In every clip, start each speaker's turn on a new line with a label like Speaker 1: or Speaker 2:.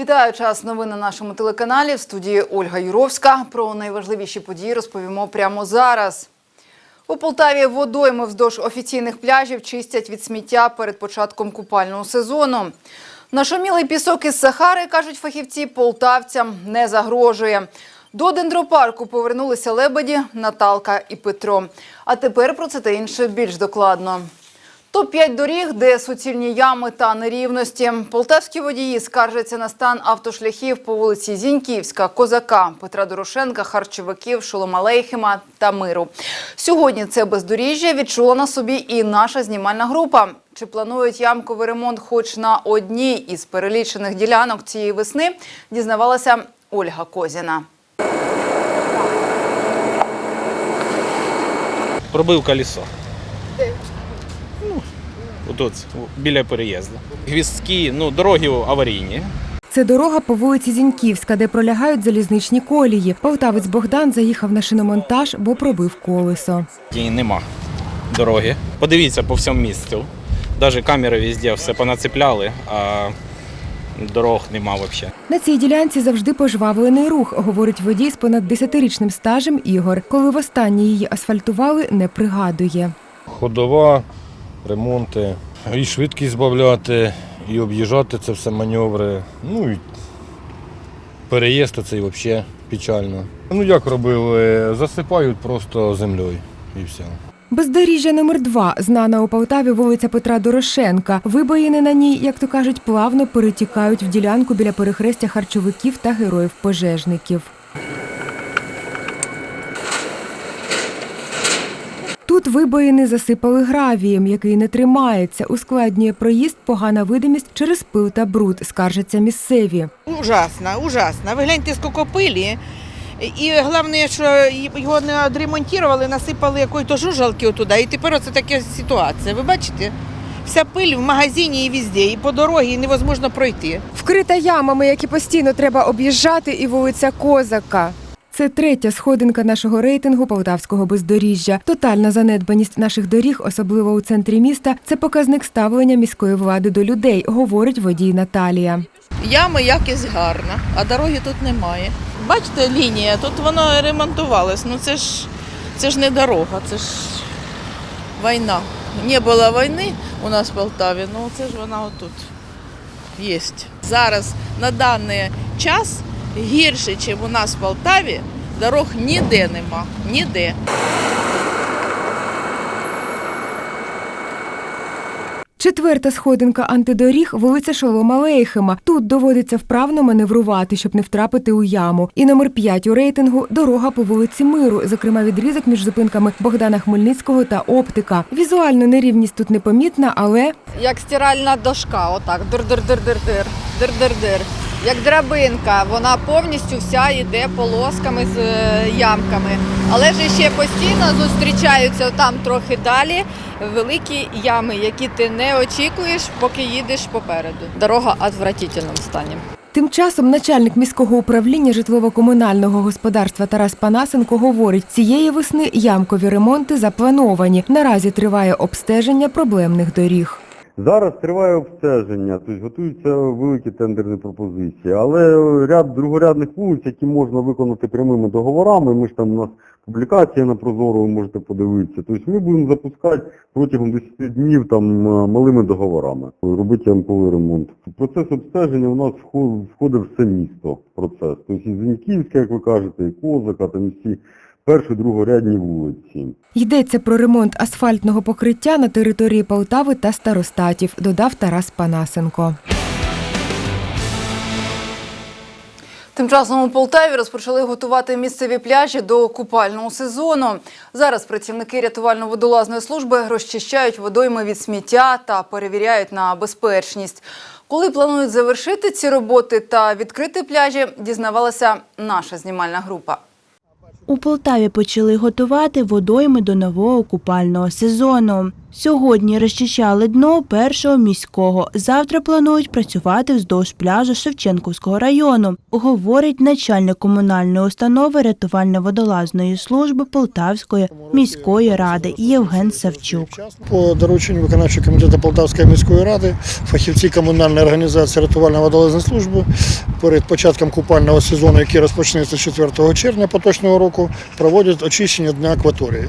Speaker 1: Вітаю час новин на нашому телеканалі. В студії Ольга Юровська. Про найважливіші події розповімо прямо зараз. У Полтаві водойми вздовж офіційних пляжів чистять від сміття перед початком купального сезону. Нашумілий пісок із Сахари, кажуть фахівці, полтавцям не загрожує. До дендропарку повернулися лебеді, Наталка і Петро. А тепер про це та інше більш докладно. Топ-5 доріг, де суцільні ями та нерівності. Полтавські водії скаржаться на стан автошляхів по вулиці Зіньківська, Козака, Петра Дорошенка, Харчовиків, Шоломалейхима та Миру. Сьогодні це бездоріжжя відчула на собі і наша знімальна група. Чи планують ямковий ремонт хоч на одній із перелічених ділянок цієї весни, дізнавалася Ольга Козіна.
Speaker 2: Пробив колесо. Отут, біля переїзду. Гвіздки, ну, дороги аварійні.
Speaker 3: Це дорога по вулиці Зіньківська, де пролягають залізничні колії. Полтавець Богдан заїхав на шиномонтаж, бо пробив колесо.
Speaker 2: І нема дороги. Подивіться по всьому місту. Навіть камери везде все понацепляли, а дорог нема взагалі.
Speaker 3: На цій ділянці завжди пожвавлений рух, говорить водій з понад 10-річним стажем Ігор. Коли востаннє її асфальтували, не пригадує.
Speaker 4: ходова, ремонти, і швидкість збавляти, і об'їжджати це все маневри. Ну і переїзд це взагалі печально. Ну як робили? Засипають просто землею і все.
Speaker 3: Бездоріжжя номер 2 знана у Полтаві вулиця Петра Дорошенка. Вибоїни на ній, як то кажуть, плавно перетікають в ділянку біля перехрестя харчовиків та героїв-пожежників. Тут вибоїни засипали гравієм, який не тримається. Ускладнює проїзд погана видимість через пил та бруд, скаржаться місцеві.
Speaker 5: Ужасно, ужасно. Ви гляньте, скільки пилі. І головне, що його не відремонтували, насипали якоїсь жужалки туди. І тепер це така ситуація. Ви бачите? Вся пиль в магазині і везде, і по дорозі невозможно пройти.
Speaker 3: Вкрита ямами, які постійно треба об'їжджати, і вулиця Козака. Це третя сходинка нашого рейтингу полтавського бездоріжжя. Тотальна занедбаність наших доріг, особливо у центрі міста, це показник ставлення міської влади до людей, говорить водій Наталія.
Speaker 6: Ями якість гарна, а дороги тут немає. Бачите, лінія, тут воно ремонтувалось. Ну це ж це ж не дорога, це ж війна. Не було війни у нас в Полтаві, ну це ж вона отут є. Зараз на даний час гірше, ніж у нас в Полтаві, дорог ніде нема. Ніде.
Speaker 3: Четверта сходинка антидоріг вулиця Шолома Лейхема. Тут доводиться вправно маневрувати, щоб не втрапити у яму. І номер 5 у рейтингу дорога по вулиці Миру, зокрема відрізок між зупинками Богдана Хмельницького та Оптика. Візуально нерівність тут непомітна, але
Speaker 7: як стиральна дошка, отак. Дир-дир-дир-дир-дир, дир-дир-дир. Як драбинка, вона повністю вся йде полосками з е, ямками. Але ж ще постійно зустрічаються там трохи далі великі ями, які ти не очікуєш, поки їдеш попереду. Дорога отвратительному стані.
Speaker 3: Тим часом начальник міського управління житлово-комунального господарства Тарас Панасенко говорить, цієї весни ямкові ремонти заплановані. Наразі триває обстеження проблемних доріг.
Speaker 8: Зараз триває обстеження, тобто готуються великі тендерні пропозиції, але ряд другорядних вулиць, які можна виконати прямими договорами, ми ж там у нас публікація на Прозоро, ви можете подивитися. Тобто ми будемо запускати протягом 10 днів там е, малими договорами, робити ямковий ремонт. Процес обстеження у нас вход- входить все місто процес. Тобто і Зіньківська, як ви кажете, і Козака, там і всі перші другорядні вулиці.
Speaker 3: Йдеться про ремонт асфальтного покриття на території Полтави та старостатів, додав Тарас Панасенко.
Speaker 1: Тим часом у Полтаві розпочали готувати місцеві пляжі до купального сезону. Зараз працівники рятувально-водолазної служби розчищають водойми від сміття та перевіряють на безпечність. Коли планують завершити ці роботи та відкрити пляжі, дізнавалася наша знімальна група.
Speaker 9: У Полтаві почали готувати водойми до нового купального сезону. Сьогодні розчищали дно першого міського. Завтра планують працювати вздовж пляжу Шевченківського району, говорить начальник комунальної установи рятувально-водолазної служби Полтавської міської ради Євген Савчук.
Speaker 10: По дорученню виконавчого комітету Полтавської міської ради фахівці комунальної організації рятувальної водолазної служби перед початком купального сезону, який розпочнеться 4 червня поточного року, проводять очищення дня акваторії.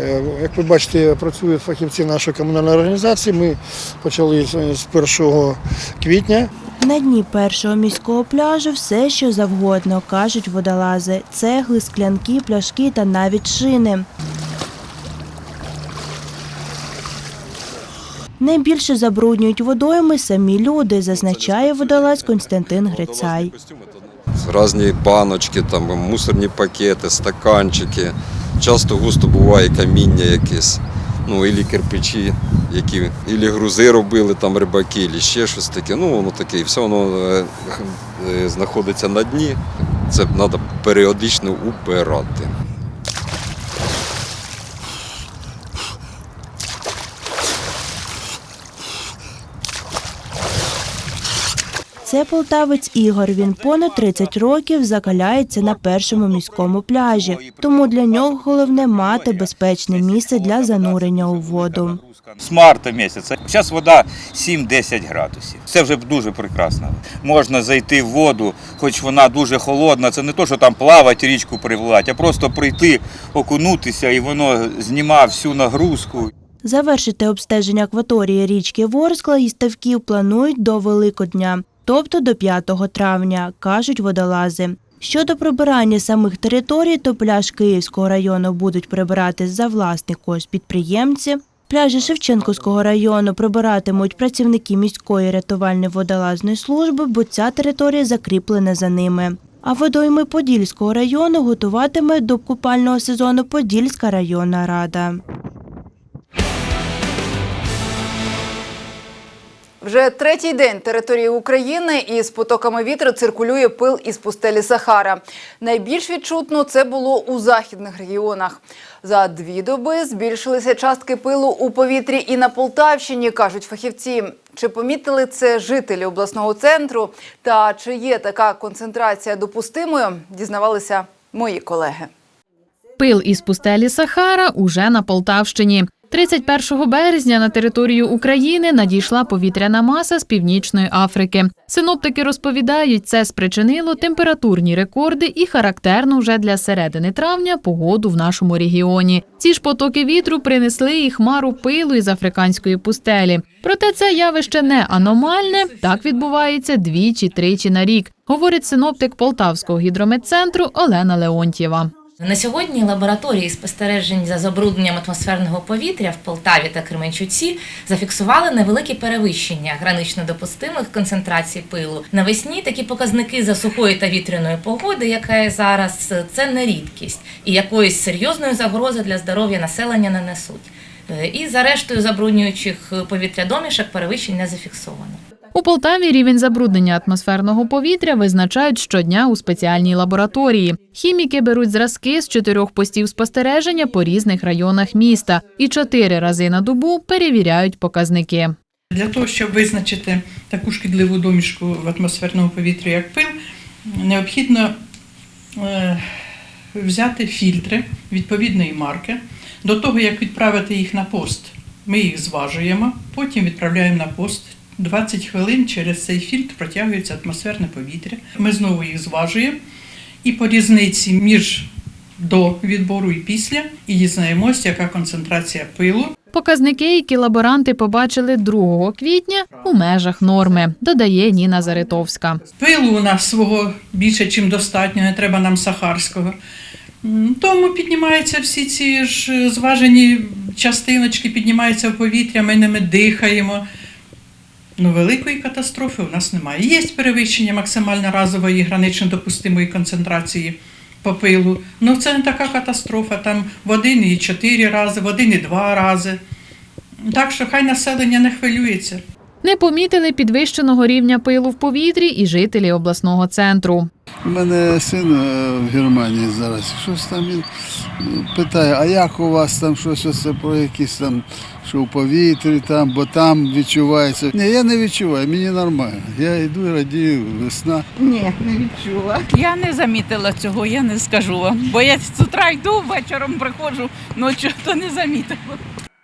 Speaker 10: Е, Як ви бачите, працюють фахівці нашої комунальної організації. Ми почали з- з 1 квітня.
Speaker 9: На дні першого міського пляжу все, що завгодно, кажуть водолази: цегли, склянки, пляшки та навіть шини. Найбільше забруднюють водойми самі люди, зазначає водолаз Константин Грицай.
Speaker 11: Різні баночки, там, мусорні пакети, стаканчики. Часто густо буває каміння якесь, ну, і кирпичі, які ілі грузи робили, там рибаки, ілі ще щось таке. Ну, воно таке, і все воно е, е, знаходиться на дні. Це треба періодично убирати.
Speaker 9: Це полтавець Ігор. Він понад 30 років закаляється на першому міському пляжі. Тому для нього головне мати безпечне місце для занурення у воду.
Speaker 12: З марта місяця. Зараз вода 7-10 градусів. Це вже дуже прекрасно. Можна зайти в воду, хоч вона дуже холодна. Це не то, що там плавати, річку привлати, а просто прийти, окунутися, і воно знімає всю нагрузку.
Speaker 9: Завершити обстеження акваторії річки Ворскла і ставків планують до Великодня, тобто до 5 травня, кажуть водолази. Щодо прибирання самих територій, то пляж Київського району будуть прибирати за власний кошт підприємці. Пляжі Шевченківського району прибиратимуть працівники міської рятувальної водолазної служби, бо ця територія закріплена за ними. А водойми Подільського району готуватиме до купального сезону Подільська районна рада.
Speaker 1: Вже третій день території України із потоками вітру циркулює пил із пустелі Сахара. Найбільш відчутно це було у західних регіонах. За дві доби збільшилися частки пилу у повітрі і на Полтавщині, кажуть фахівці. Чи помітили це жителі обласного центру? Та чи є така концентрація допустимою? Дізнавалися мої колеги.
Speaker 13: Пил із пустелі Сахара уже на Полтавщині. 31 березня на територію України надійшла повітряна маса з північної Африки. Синоптики розповідають, це спричинило температурні рекорди і характерну вже для середини травня погоду в нашому регіоні. Ці ж потоки вітру принесли і хмару пилу із африканської пустелі. Проте це явище не аномальне. Так відбувається двічі-тричі на рік, говорить синоптик Полтавського гідрометцентру Олена Леонтьєва.
Speaker 14: На сьогодні лабораторії спостережень за забрудненням атмосферного повітря в Полтаві та Кременчуці зафіксували невеликі перевищення гранично допустимих концентрацій пилу. Навесні такі показники за сухої та вітряної погоди, яка є зараз, це не рідкість, і якоїсь серйозної загрози для здоров'я населення не несуть. Е, І за рештою забруднюючих повітря домішок перевищень не зафіксовано.
Speaker 13: У Полтаві рівень забруднення атмосферного повітря визначають щодня у спеціальній лабораторії. Хіміки беруть зразки з чотирьох постів спостереження по різних районах міста і чотири рази на добу перевіряють показники.
Speaker 15: Для того, щоб визначити таку шкідливу домішку в атмосферному повітрі, як пил, необхідно е, взяти фільтри відповідної марки. До того, як відправити їх на пост, ми їх зважуємо, потім відправляємо на пост. 20 хвилин через цей фільтр протягується атмосферне повітря. Ми знову їх зважуємо і по різниці між до відбору і після і дізнаємося, яка концентрація пилу
Speaker 13: Показники, які лаборанти побачили 2 квітня у межах норми, додає Ніна Заритовська.
Speaker 15: Пилу у нас свого більше, ніж достатньо, не треба нам сахарського. Тому піднімаються всі ці ж е, зважені частиночки, піднімаються в повітря, ми ними дихаємо. Ну, великої катастрофи у нас немає. Є перевищення максимально разової гранично допустимої концентрації по пилу. Ну це не така катастрофа. Там в один і чотири рази, в один і два рази. Так що хай населення не хвилюється.
Speaker 13: Не помітили підвищеного рівня пилу в повітрі і жителі обласного центру.
Speaker 16: У мене син е, в Германії зараз. Щось там він ну, питає, а як у вас там щось про якісь там, що в повітрі там, бо там відчувається. Ні, я не відчуваю, мені нормально. Я йду і радію, весна.
Speaker 17: Ні, не відчула. Я не замітила цього, я не скажу вам. Бо я з утра йду, вечором приходжу, ночі то не замітила.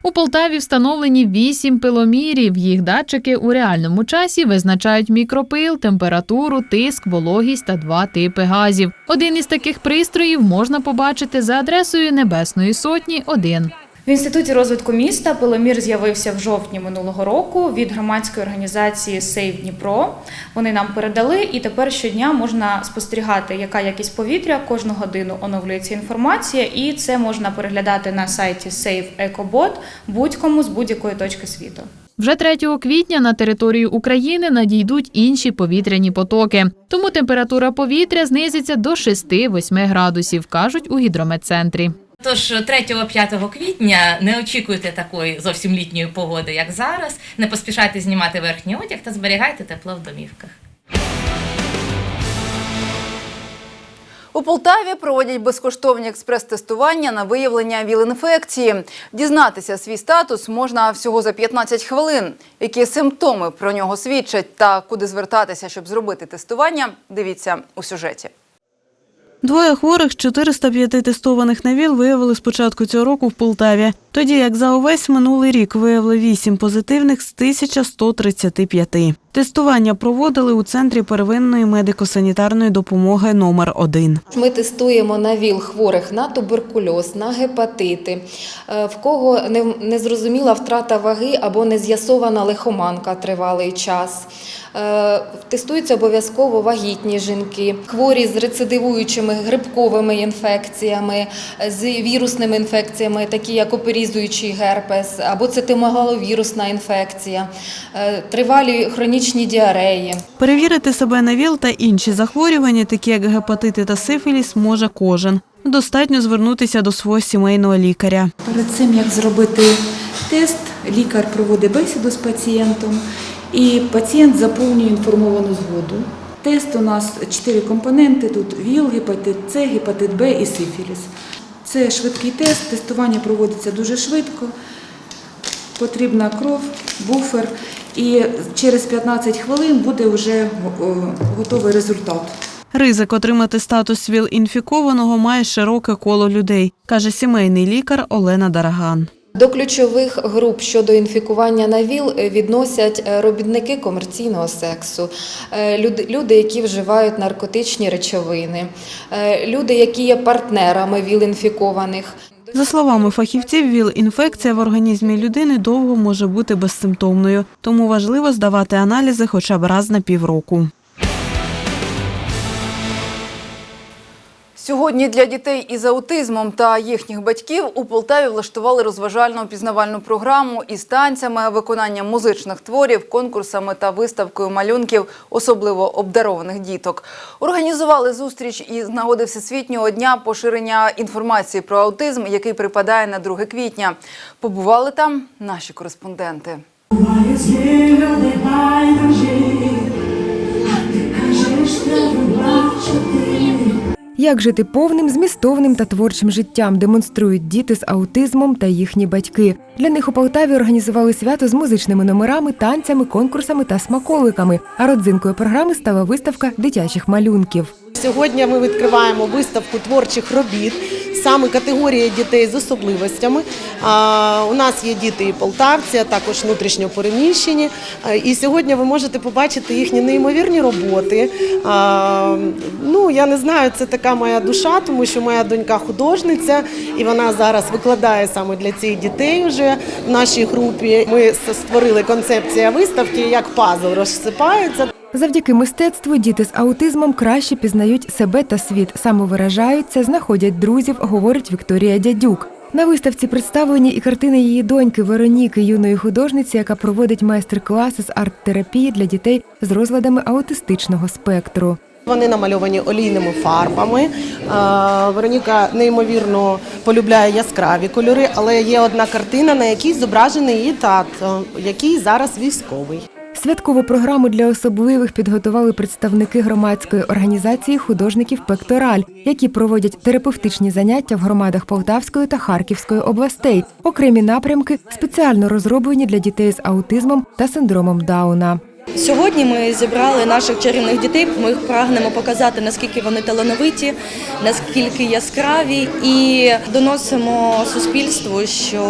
Speaker 13: У Полтаві встановлені вісім пиломірів. Їх датчики у реальному часі визначають мікропил, температуру, тиск, вологість та два типи газів. Один із таких пристроїв можна побачити за адресою Небесної Сотні 1.
Speaker 18: В інституті розвитку міста пиломір з'явився в жовтні минулого року від громадської організації Сейв Дніпро. Вони нам передали, і тепер щодня можна спостерігати, яка якість повітря. Кожну годину оновлюється інформація, і це можна переглядати на сайті Save EcoBot будь-кому з будь-якої точки світу.
Speaker 13: Вже 3 квітня на територію України надійдуть інші повітряні потоки. Тому температура повітря знизиться до 6-8 градусів, кажуть у гідрометцентрі.
Speaker 14: Тож 3-5 квітня не очікуйте такої зовсім літньої погоди, як зараз. Не поспішайте знімати верхній одяг та зберігайте тепло в домівках.
Speaker 1: У Полтаві проводять безкоштовні експрес-тестування на виявлення ВІЛ-інфекції. Дізнатися свій статус можна всього за 15 хвилин. Які симптоми про нього свідчать та куди звертатися, щоб зробити тестування, дивіться у сюжеті.
Speaker 19: Двоє хворих з 405 тестованих на ВІЛ виявили з початку цього року в Полтаві. Тоді як за увесь минулий рік виявили 8 позитивних з 1135. Тестування проводили у центрі первинної медико-санітарної допомоги номер 1
Speaker 20: Ми тестуємо на ВІЛ хворих на туберкульоз, на гепатити, е, в кого не- незрозуміла втрата ваги або не з'ясована лихоманка тривалий час. Е, Тестуються обов'язково вагітні жінки, хворі з рецидивуючими грибковими інфекціями, з вірусними інфекціями, такі як оперізуючий герпес або цитимегаловірусна інфекція, е, тривалі хронічні діареї.
Speaker 19: Перевірити себе на ВІЛ та інші захворювання, такі як гепатити та сифіліс, може кожен. Достатньо звернутися до свого сімейного лікаря.
Speaker 21: Перед цим як зробити тест, лікар проводить бесіду з пацієнтом, і пацієнт заповнює інформовану згоду. Тест у нас чотири компоненти: тут ВІЛ, гепатит С, гепатит Б і сифіліс. Це швидкий тест, тестування проводиться дуже швидко. Потрібна кров, буфер, і через 15 хвилин буде вже готовий результат.
Speaker 19: Ризик отримати статус ВІЛ-інфікованого має широке коло людей, каже сімейний лікар Олена Дараган.
Speaker 20: До ключових груп щодо інфікування на ВІЛ відносять е, робітники комерційного сексу, е, люди, які вживають наркотичні речовини, е, люди, які є партнерами ВІЛ-інфікованих.
Speaker 19: За словами фахівців, ВІЛ-інфекція в організмі людини довго може бути безсимптомною, тому важливо здавати аналізи хоча б раз на півроку.
Speaker 1: Сьогодні для дітей із аутизмом та їхніх батьків у Полтаві влаштували розважальну пізнавальну програму із танцями, виконанням музичних творів, конкурсами та виставкою малюнків особливо обдарованих діток. Організували зустріч із нагоди Всесвітнього дня поширення інформації про аутизм, який припадає на 2 квітня. Побували там наші кореспонденти.
Speaker 3: Як жити повним, змістовним та творчим життям демонструють діти з аутизмом та їхні батьки. Для них у Полтаві організували свято з музичними номерами, танцями, конкурсами та смаколиками. А родзинкою програми стала виставка дитячих малюнків.
Speaker 22: Сьогодні ми відкриваємо виставку творчих робіт саме категорії дітей з особливостями. У нас є діти і полтавці, а також внутрішньо переміщені. І сьогодні ви можете побачити їхні неймовірні роботи. Ну я не знаю, це така моя душа, тому що моя донька художниця, і вона зараз викладає саме для цих дітей вже в нашій групі. Ми створили концепцію виставки, як пазл розсипається.
Speaker 3: Завдяки мистецтву діти з аутизмом краще пізнають себе та світ, самовиражаються, знаходять друзів, говорить Вікторія Дядюк. На виставці представлені і картини її доньки Вероніки, юної художниці, яка проводить майстер-класи з арт-терапії для дітей з розладами аутистичного спектру.
Speaker 22: Вони намальовані олійними фарбами. Вероніка неймовірно полюбляє яскраві кольори, але є одна картина, на якій зображений її тато, який зараз військовий.
Speaker 3: Святкову програму для особливих підготували представники громадської організації художників Пектораль, які проводять терапевтичні заняття в громадах Полтавської та Харківської областей. Окремі напрямки спеціально розроблені для дітей з аутизмом та синдромом Дауна.
Speaker 23: Сьогодні ми зібрали наших чарівних дітей. Ми прагнемо показати, наскільки вони талановиті, наскільки яскраві, і доносимо суспільству, що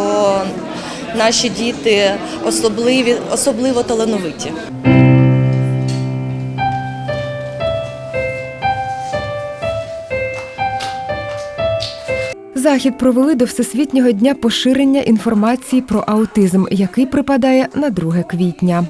Speaker 23: наші діти особливі, особливо талановиті.
Speaker 3: Захід провели до Всесвітнього дня поширення інформації про аутизм, який припадає на 2 квітня.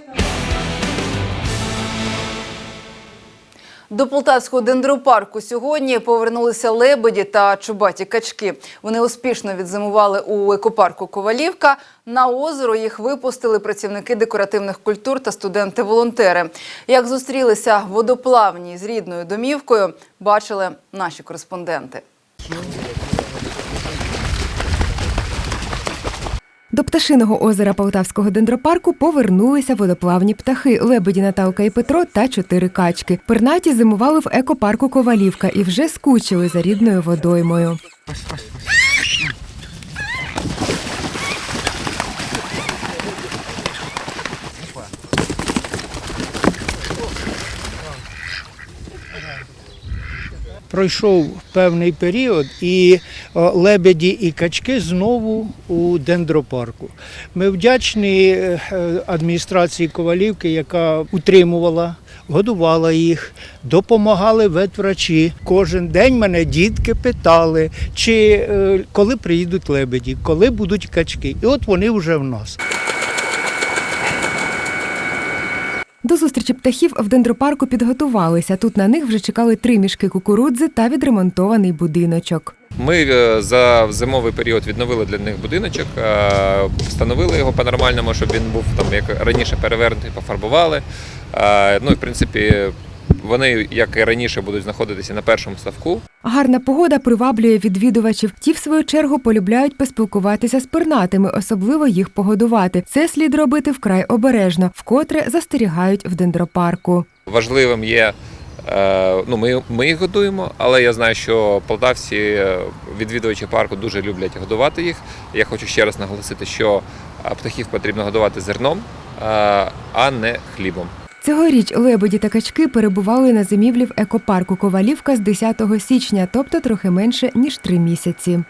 Speaker 1: До полтавського дендропарку сьогодні повернулися лебеді та чубаті качки. Вони успішно відзимували у екопарку Ковалівка. На озеро їх випустили працівники декоративних культур та студенти-волонтери. Як зустрілися водоплавні з рідною домівкою, бачили наші кореспонденти.
Speaker 3: До пташиного озера Полтавського дендропарку повернулися водоплавні птахи лебеді Наталка і Петро та чотири качки. Пернаті зимували в екопарку Ковалівка і вже скучили за рідною водоймою.
Speaker 24: Пройшов певний період, і лебеді і качки знову у дендропарку. Ми вдячні е, адміністрації Ковалівки, яка утримувала, годувала їх, допомагали ветврачі. Кожен день мене дітки питали, чи е, коли приїдуть лебеді, коли будуть качки. І от вони вже в нас.
Speaker 3: До зустрічі птахів в дендропарку підготувалися. Тут на них вже чекали три мішки кукурудзи та відремонтований будиночок.
Speaker 25: Ми е, за зимовий період відновили для них будиночок, е, встановили його по-нормальному, щоб він був там як раніше перевернутий, пофарбували. Е, Ну і в принципі вони, як і раніше, будуть знаходитися на першому ставку.
Speaker 3: Гарна погода приваблює відвідувачів. Ті, в свою чергу, полюбляють поспілкуватися з пернатими, особливо їх погодувати. Це слід робити вкрай обережно, вкотре застерігають в дендропарку.
Speaker 25: Важливим є. е, Ну, ми, ми їх годуємо, але я знаю, що полтавці, е, відвідувачі парку, дуже люблять годувати їх. Я хочу ще раз наголосити, що птахів потрібно годувати зерном, е, а не хлібом.
Speaker 3: Цьогоріч лебеді та качки перебували на зимівлі в екопарку Ковалівка з 10 січня, тобто трохи менше ніж три місяці.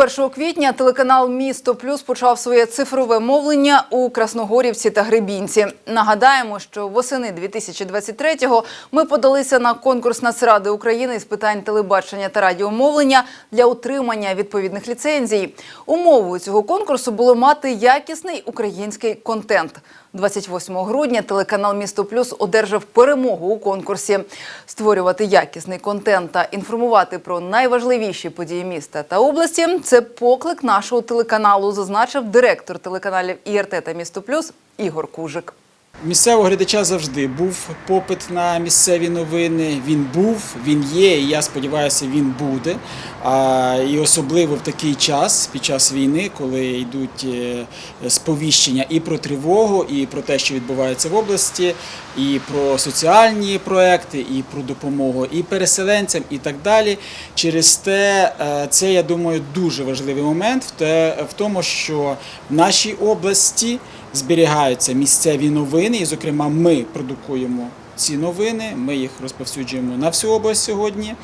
Speaker 1: 1 квітня телеканал Місто Плюс почав своє цифрове мовлення у Красногорівці та Гребінці. Нагадаємо, що восени 2023-го ми подалися на конкурс Нацради України з питань телебачення та радіомовлення для отримання відповідних ліцензій. Умовою цього конкурсу було мати якісний український контент. 28 грудня телеканал Місто Плюс одержав перемогу у конкурсі. Створювати якісний контент та інформувати про найважливіші події міста та області це поклик нашого телеканалу, зазначив директор телеканалів ІРТ та Місто Плюс Ігор Кужик.
Speaker 26: Місцевого глядача завжди був попит на місцеві новини. Він був, він є, і я сподіваюся, він буде. І особливо в такий час, під час війни, коли йдуть е, сповіщення і про тривогу, і про те, що відбувається в області, і про соціальні проекти, і про допомогу і переселенцям, і так далі. Через те, е, це я думаю дуже важливий момент в тому, що в нашій області зберігаються місцеві новини, і, зокрема, ми продукуємо ці новини. Ми їх розповсюджуємо на всю область сьогодні.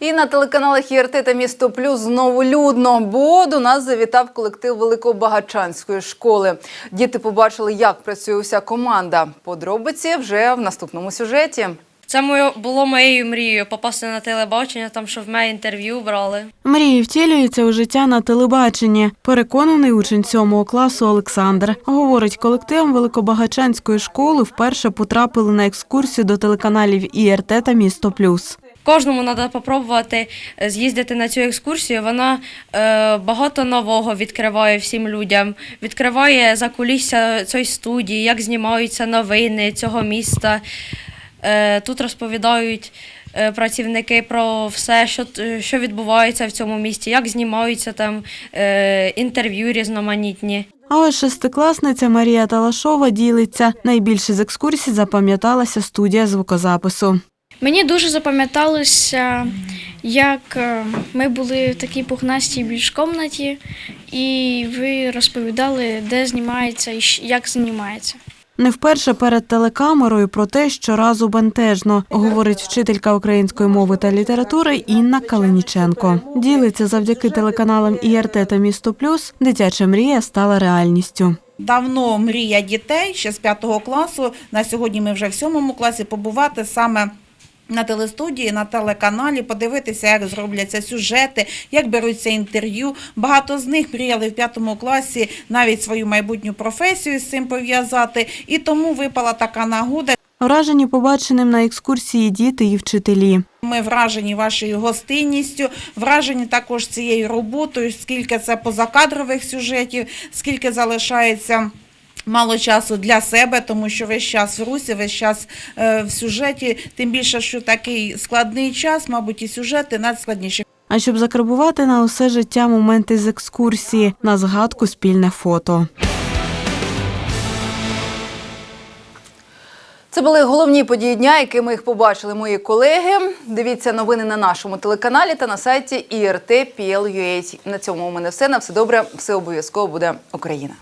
Speaker 1: І на телеканалах ІРТ та Місто Плюс знову людно, бо до нас завітав колектив Великобагачанської школи. Діти побачили, як працює уся команда. Подробиці вже в наступному сюжеті.
Speaker 27: Це моє було моєю мрією попасти на телебачення, там що в мене інтерв'ю брали.
Speaker 19: Мрії втілюються у життя на телебаченні. Переконаний учень сьомого класу Олександр. Говорить, колективом Великобагачанської школи вперше потрапили на екскурсію до телеканалів ІРТ та Місто Плюс.
Speaker 27: Кожному треба спробувати з'їздити на цю екскурсію. Вона е, багато нового відкриває всім людям. Відкриває за кулісся цієї студії, як знімаються новини цього міста. Е, тут розповідають, е, працівники про все, що, що відбувається в цьому місті, як знімаються там е, інтерв'ю різноманітні.
Speaker 19: А ось шестикласниця Марія Талашова ділиться. Найбільше з екскурсій запам'яталася студія звукозапису.
Speaker 28: Мені дуже запам'яталося, як ми були в такій пухнастій більшкомнаті, і ви розповідали, де знімається і як знімається.
Speaker 19: Не вперше перед телекамерою про те, що разу бентежно, говорить вчителька української мови та літератури Інна Калиніченко. Ділиться завдяки телеканалам ІРТ та Місто Плюс. Дитяча мрія стала реальністю.
Speaker 29: Давно мрія дітей ще з п'ятого класу. На сьогодні ми вже в сьомому класі побувати саме. На телестудії, на телеканалі, подивитися, як зробляться сюжети, як беруться інтерв'ю. Багато з них мріяли в п'ятому класі навіть свою майбутню професію з цим пов'язати. І тому випала така нагода.
Speaker 19: Вражені побаченим на екскурсії діти і вчителі.
Speaker 29: Ми вражені вашою гостинністю, вражені також цією роботою, скільки це позакадрових сюжетів, скільки залишається. Мало часу для себе, тому що весь час в русі, весь час е, в сюжеті. Тим більше, що такий складний час, мабуть, і сюжети надскладніші.
Speaker 19: А щоб закарбувати на усе життя моменти з екскурсії, на згадку спільне фото.
Speaker 1: Це були головні події дня, якими їх побачили мої колеги. Дивіться новини на нашому телеканалі та на сайті IRT.PL.UA. На цьому у мене все. На все добре. Все обов'язково буде Україна.